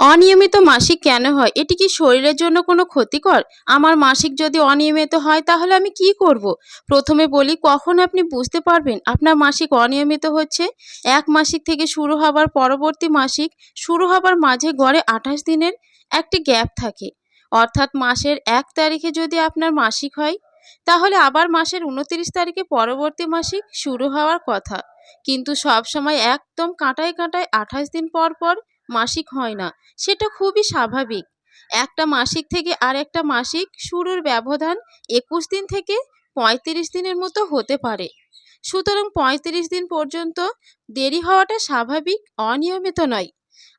অনিয়মিত মাসিক কেন হয়? এটি কি শরীরের জন্য কোনো ক্ষতিকর? আমার মাসিক যদি অনিয়মিত হয়, তাহলে আমি কি করব? প্রথমে বলি, কখন আপনি বুঝতে পারবেন আপনার মাসিক অনিয়মিত হচ্ছে? এক মাসিক থেকে শুরু হবার পরবর্তী মাসিক, শুরু হবার মাঝে গড়ে আঠাশ দিনের একটি গ্যাপ থাকে। অর্থাৎ মাসের এক তারিখে যদি আপনার মাসিক হয়, তাহলে আবার মাসের উনত্রিশ তারিখে পরবর্তী মাসিক শুরু হওয়ার কথা। কিন্তু সব সময় একদম কাঁটায় কাঁটায় আঠাশ দিন পর পর মাসিক হয় না, সেটা খুবই স্বাভাবিক। একটা মাসিক থেকে আরেকটা মাসিক শুরুর ব্যবধান একুশ দিন থেকে পঁয়ত্রিশ দিনের মতো হতে পারে। সুতরাং পঁয়ত্রিশ দিন পর্যন্ত দেরি হওয়াটা স্বাভাবিক, অনিয়মিত নয়।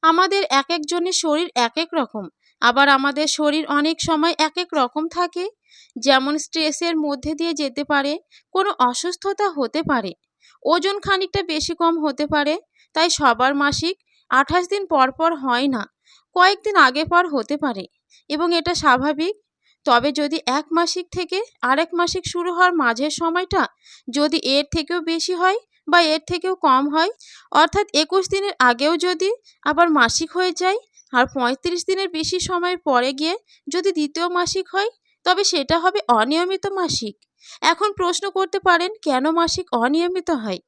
আমাদের এক একজনের শরীর এক এক রকম, আবার আমাদের শরীর অনেক সময় এক এক রকম থাকে। যেমন স্ট্রেসের মধ্যে দিয়ে যেতে পারে, কোনো অসুস্থতা হতে পারে, ওজন খানিকটা বেশি কম হতে পারে, তাই সবার মাসিক আঠাশ দিন পর পর হয় না। কয়েকদিন আগে পর হতে পারে, এবং এটা স্বাভাবিক। তবে যদি এক মাসিক থেকে আরেক মাসিক শুরু হওয়ার মাঝের সময়টা যদি এর থেকেও বেশি হয় বা এর থেকেও কম হয়, অর্থাৎ একুশ দিনের আগেও যদি আবার মাসিক হয়ে যায় আর পঁয়ত্রিশ দিনের বেশি সময় পরে গিয়ে যদি দ্বিতীয় মাসিক হয়, তবে সেটা হবে অনিয়মিত মাসিক। এখন প্রশ্ন করতে পারেন, কেন মাসিক অনিয়মিত হয়?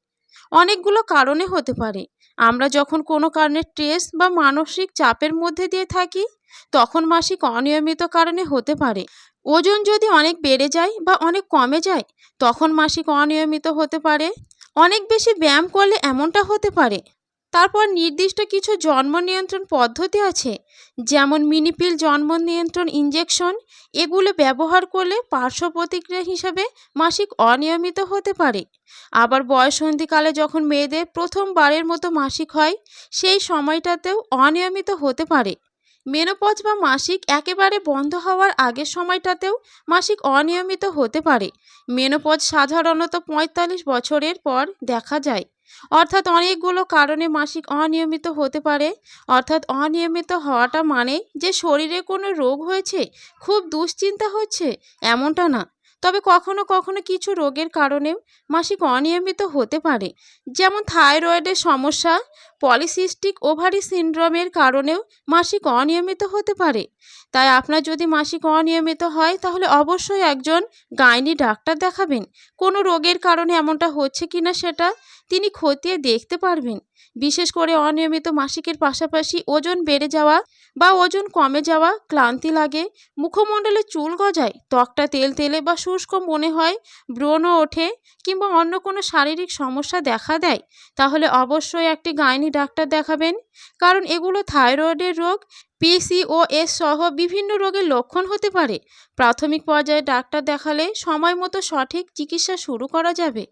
অনেকগুলো কারণে হতে পারে। আমরা যখন কোনো কারণে স্ট্রেস বা মানসিক চাপের মধ্যে দিয়ে থাকি, তখন মাসিক অনিয়মিত কারণে হতে পারে। ওজন যদি অনেক বেড়ে যায় বা অনেক কমে যায়, তখন মাসিক অনিয়মিত হতে পারে। অনেক বেশি ব্যায়াম করলে এমনটা হতে পারে। তারপর নির্দিষ্ট কিছু জন্ম নিয়ন্ত্রণ পদ্ধতি আছে, যেমন মিনিপিল জন্ম নিয়ন্ত্রণ ইঞ্জেকশন এগুলো ব্যবহার করলে পার্শ্ব প্রতিক্রিয়া হিসাবে মাসিক অনিয়মিত হতে পারে। আবার বয়সন্ধিকালে যখন মেয়েদের প্রথমবারের মতো মাসিক হয়, সেই সময়টাতেও অনিয়মিত হতে পারে। মেনোপজ বা মাসিক একেবারে বন্ধ হওয়ার আগের সময়টাতেও মাসিক অনিয়মিত হতে পারে। মেনোপজ সাধারণত পঁয়তাল্লিশ বছরের পর দেখা যায়। অর্থাৎ অনেকগুলো কারণে মাসিক অনিয়মিত হতে পারে। অর্থাৎ অনিয়মিত হওয়াটা মানে যে শরীরে কোনো রোগ হয়েছে, খুব দুশ্চিন্তা হচ্ছে, এমনটা না। তবে কখনো কখনো কিছু রোগের কারণে মাসিক অনিয়মিত হতে পারে। যেমন থাইরয়েডের সমস্যা পলিসিস্টিক ওভারি সিনড্রোমের কারণেও মাসিক অনিয়মিত হতে পারে। তাই আপনার যদি মাসিক অনিয়মিত হয়, তাহলে অবশ্যই একজন গাইনি ডাক্তার দেখাবেন। কোনো রোগের কারণে এমনটা হচ্ছে কি না সেটা তিনি খতিয়ে দেখতে পারবেন। বিশেষ করে অনিয়মিত মাসিকের পাশাপাশি ওজন বেড়ে যাওয়া বা ওজন কমে যাওয়া, ক্লান্তি লাগে, মুখমণ্ডলে চুল গজায়, ত্বকটা তেল তেলে বা শুষ্ক মনে হয়, ব্রণও ওঠে কিংবা অন্য কোনো শারীরিক সমস্যা দেখা দেয়, তাহলে অবশ্যই একটি গাইনি ডাক্তার দেখাবেন। কারণ এগুলো থাইরয়েডের রোগ পিসিওএস সহ বিভিন্ন রোগের লক্ষণ হতে পারে। প্রাথমিক পর্যায়ে ডাক্তার দেখালে সময় মতো সঠিক চিকিৎসা শুরু করা যাবে।